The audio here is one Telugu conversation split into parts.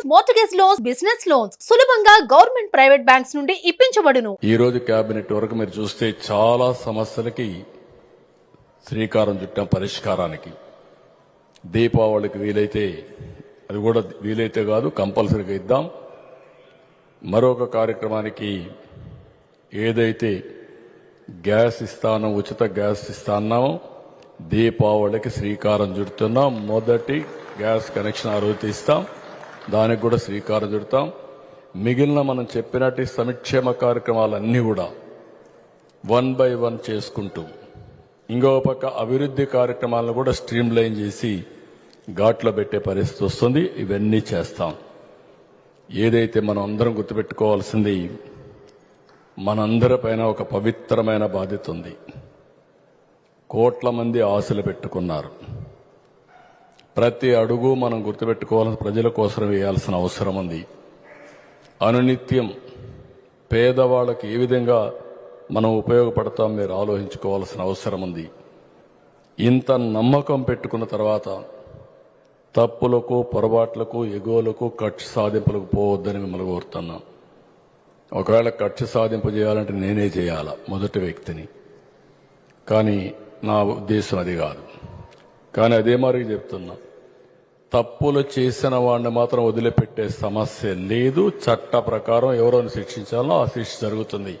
Loans mortgage loans business loans సులభంగా గవర్నమెంట్ ప్రైవేట్ బ్యాంక్స్ నుండి ఇప్పించబడును. ఈ రోజు కేబినెట్ వరకు మీరు చూస్తే చాలా సమస్యలకి శ్రీకారం చుట్టాం పరిష్కారానికి. దీపావళికి వీలైతే అది కూడా వీలైతే కాదు కంపల్సరీగా ఇద్దాం. మరొక కార్యక్రమానికి ఏదైతే గ్యాస్ ఇస్తానో ఉచిత గ్యాస్ ఇస్తాన్నామో దీపావళికి శ్రీకారం చుడుతున్నాం. మొదటి గ్యాస్ కనెక్షన్ ఆ రోజు ఇస్తాం దానికి కూడా శ్రీకారం చుడతాం. మిగిలిన మనం చెప్పినట్టు సంక్షేమ కార్యక్రమాలన్నీ కూడా వన్ బై వన్ చేసుకుంటూ ఇంకో పక్క అభివృద్ధి కార్యక్రమాలను కూడా స్ట్రీమ్ లైన్ చేసి ఘాట్లో పెట్టే పరిస్థితి వస్తుంది. ఇవన్నీ చేస్తాం. ఏదైతే మనం అందరం గుర్తుపెట్టుకోవాల్సింది మనందరిపైన ఒక పవిత్రమైన బాధ్యత ఉంది. కోట్ల మంది ఆశలు పెట్టుకున్నారు. ప్రతి అడుగు మనం గుర్తుపెట్టుకోవాల్సిన ప్రజల కోసం వేయాల్సిన అవసరం ఉంది. అనునిత్యం పేదవాళ్ళకి ఏ విధంగా మనం ఉపయోగపడతాం మీరు ఆలోచించుకోవాల్సిన అవసరం ఉంది. ఇంత నమ్మకం పెట్టుకున్న తర్వాత తప్పులకు పొరపాట్లకు ఎగువలకు కక్ష సాధింపులకు పోవద్దని మిమ్మల్ని కోరుతున్నాం. ఒకవేళ కక్ష సాధింపు చేయాలంటే నేనే చేయాలా? మొదటి వ్యక్తిని. కానీ నా ఉద్దేశం అది కాదు. కానీ అదే మరి చెప్తున్నా. తప్పులు చేసిన వాడిని మాత్రం వదిలిపెట్టే సమస్య లేదు. చట్ట ప్రకారం ఎవరోని శిక్షించాలో ఆ శిక్ష జరుగుతుంది.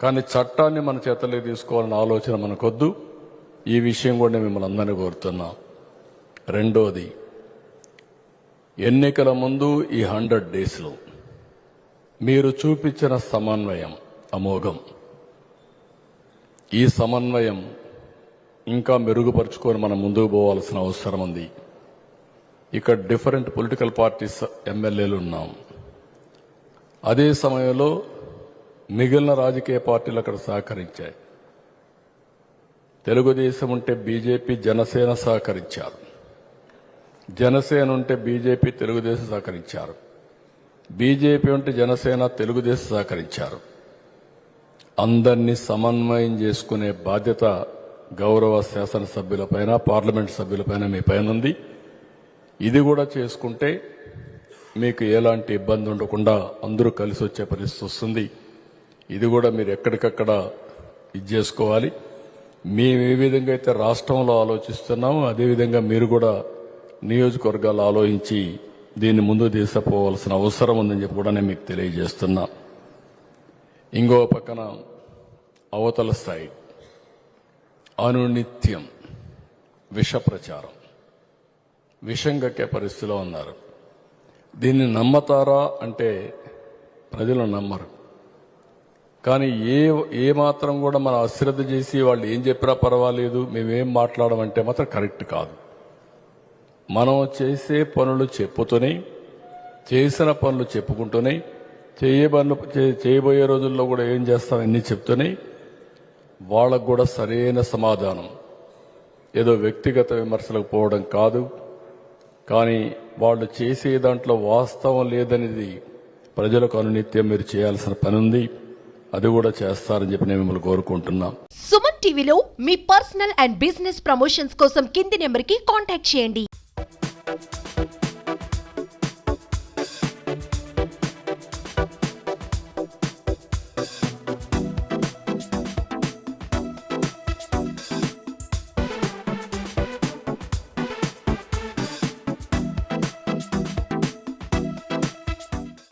కానీ చట్టాన్ని మన చేతలే తీసుకోవాలన్న ఆలోచన మనకొద్దు. ఈ విషయం కూడా మిమ్మల్ని అందరినీ కోరుతున్నా. రెండోది ఎన్నికల ముందు ఈ హండ్రెడ్ డేస్లో మీరు చూపించిన సమన్వయం అమోఘం. ఈ సమన్వయం ఇంకా మెరుగుపరుచుకొని మనం ముందుకు పోవాల్సిన అవసరం ఉంది. ఇక్కడ డిఫరెంట్ పొలిటికల్ పార్టీస్ ఎమ్మెల్యేలు ఉన్నాం. అదే సమయంలో మిగిలిన రాజకీయ పార్టీలు అక్కడ సహకరించాయి. తెలుగుదేశం ఉంటే బీజేపీ జనసేన సహకరించారు. జనసేన ఉంటే బీజేపీ తెలుగుదేశం సహకరించారు. బీజేపీ ఉంటే జనసేన తెలుగుదేశం సహకరించారు. అందరినీ సమన్వయం చేసుకునే బాధ్యత గౌరవ శాసనసభ్యులపైన పార్లమెంట్ సభ్యులపైన మీ పైన ఉంది. ఇది కూడా చేసుకుంటే మీకు ఎలాంటి ఇబ్బంది ఉండకుండా అందరూ కలిసి వచ్చే పరిస్థితి వస్తుంది. ఇది కూడా మీరు ఎక్కడికక్కడ ఇది చేసుకోవాలి. మేము ఏ విధంగా అయితే రాష్ట్రంలో ఆలోచిస్తున్నామో అదేవిధంగా మీరు కూడా నియోజకవర్గాలు ఆలోచించి దీన్ని ముందు తీసుకుపోవాల్సిన అవసరం ఉందని చెప్పి కూడా నేను మీకు తెలియజేస్తున్నా. ఇంకో పక్కన అవతల స్థాయి. అనునిత్యం విష ప్రచారం విషం కక్కే పరిస్థితిలో ఉన్నారు. దీన్ని నమ్మతారా అంటే ప్రజలు నమ్మరు. కానీ ఏ ఏ మాత్రం కూడా మనం అశ్రద్ధ చేసి వాళ్ళు ఏం చెప్పినా పర్వాలేదు మేమేం మాట్లాడమంటే మాత్రం కరెక్ట్ కాదు. మనం చేసే పనులు చెప్పుతూనే చేసిన పనులు చెప్పుకుంటూనే చేయబను చేయబోయే రోజుల్లో కూడా ఏం చేస్తాం అన్నీ చెప్తూనే వాళ్ళకు కూడా సరైన సమాధానం. ఏదో వ్యక్తిగత విమర్శలకు పోవడం కాదు. కానీ వాళ్ళు చేసే దాంట్లో వాస్తవం లేదనేది ప్రజలకు అనునిత్యం మీరు చేయాల్సిన పని ఉంది అది కూడా చేస్తారని చెప్పి నేను మిమ్మల్ని కోరుకుంటున్నాం. సుమన్ టీవీలో మీ పర్సనల్ అండ్ బిజినెస్ ప్రమోషన్స్ కోసం కింది నెంబర్కి కాంటాక్ట్ చేయండి.